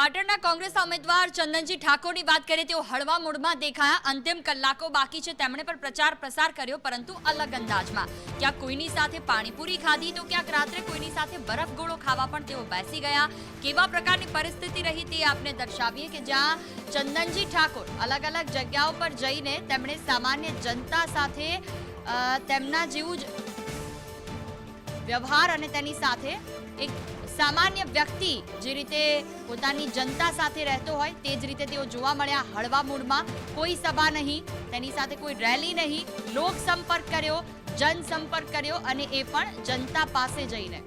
પાટણના કોંગ્રેસ ઉમેદવાર ચંદનજી ઠાકોરની વાત કરીએ, તેઓ હળવા મૂડમાં દેખાયા. અંતિમ કલાકો બાકી છે. તેમણે પણ પ્રચાર પ્રસાર કર્યો, પરંતુ અલગ અંદાજમાં. ક્યાંક કોઈની સાથે પાણીપુરી ખાધી, તો ક્યાંક રાત્રે કોઈની સાથે બરફ ગોળો ખાવા પણ તેઓ બેસી ગયા. કેવા પ્રકારની પરિસ્થિતિ રહી તે આપને દર્શાવીએ કે જ્યાં ચંદનજી ઠાકોર અલગ અલગ જગ્યાઓ પર જઈને તેમણે સામાન્ય જનતા સાથે તેમના જેવું જ વ્યવહાર અને તેની સાથે એક સામાન્ય વ્યક્તિ જે રીતે પોતાની જનતા સાથે રહેતો હોય તે જ રીતે તેઓ જોવા મળ્યા. હળવા મૂડમાં કોઈ સભા નહીં, તેની સાથે કોઈ રેલી નહીં. લોક સંપર્ક કર્યો, જનસંપર્ક કર્યો અને એ પણ જનતા પાસે જઈને.